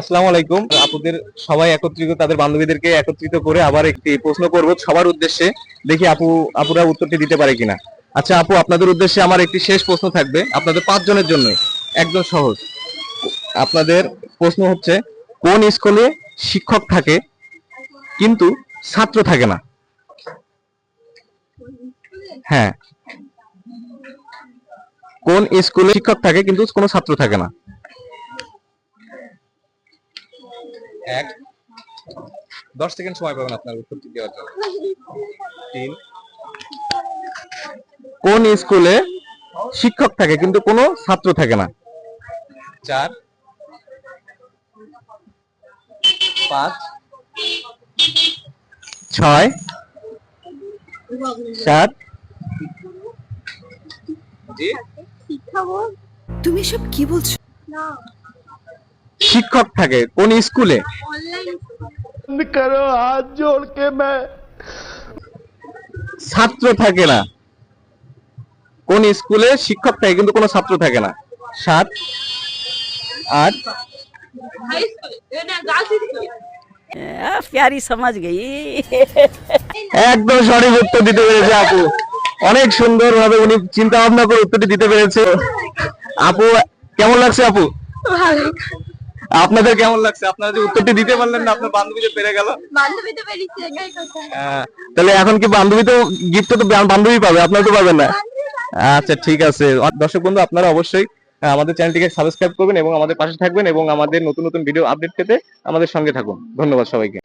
আসসালামু আলাইকুম। আপুদের সবাই একত্রিত, তাদের বান্ধবীদেরকে একত্রিত করে আবার একটি প্রশ্ন করব সবার উদ্দেশ্যে। দেখি আপু, আপুরা উত্তরটি দিতে পারে কিনা। আচ্ছা আপু, আপনাদের উদ্দেশ্যে আমার একটি শেষ প্রশ্ন থাকবে। আপনাদের পাঁচজনের জন্য, একদম সহজ। আপনাদের প্রশ্ন হচ্ছে, কোন স্কুলে শিক্ষক থাকে, কিন্তু ছাত্র থাকে না? হ্যাঁ। কোন স্কুলে শিক্ষক থাকে, কিন্তু কোনো ছাত্র থাকে না? এক। দশ সেকেন্ড সময় পাবেন আপনার উত্তরটি দেওয়ার জন্য। তিন। কোন স্কুলে শিক্ষক থাকে কিন্তু কোনো ছাত্র থাকে না? চার। পাঁচ। ছয়। সাত। তুমি সব কি বলছো? শিক্ষক থাকে কোন স্কুলে? ছাত্র থাকে না। কোন স্কুলে শিক্ষক থাকে কিন্তু কোনো ছাত্র থাকে না। সাত আট। সমাজ একদম সঠিক উত্তর দিতে পেরেছে আপু। অনেক সুন্দর ভাবে উনি চিন্তা ভাবনা করে দিতে পেরেছে। আপু কেমন লাগছে আপু? আপনাদের কেমন লাগছে? আপনারা যে উত্তরটি দিতে পারলেন না আপনার বান্ধবীতে পেরে গেল। বান্ধবী তো পেরেছে একাই কথা তাহলে এখন কি বান্ধবী তো গিফট তো বান্ধবী পাবে আপনারা তো পাবেন না? আচ্ছা ঠিক আছে। দর্শক বন্ধু আপনারা অবশ্যই আমাদের চ্যানেলটিকে সাবস্ক্রাইব করবেন এবং আমাদের পাশে থাকবেন এবং আমাদের নতুন নতুন ভিডিও আপডেট পেতে আমাদের সঙ্গে থাকুন। ধন্যবাদ সবাইকে।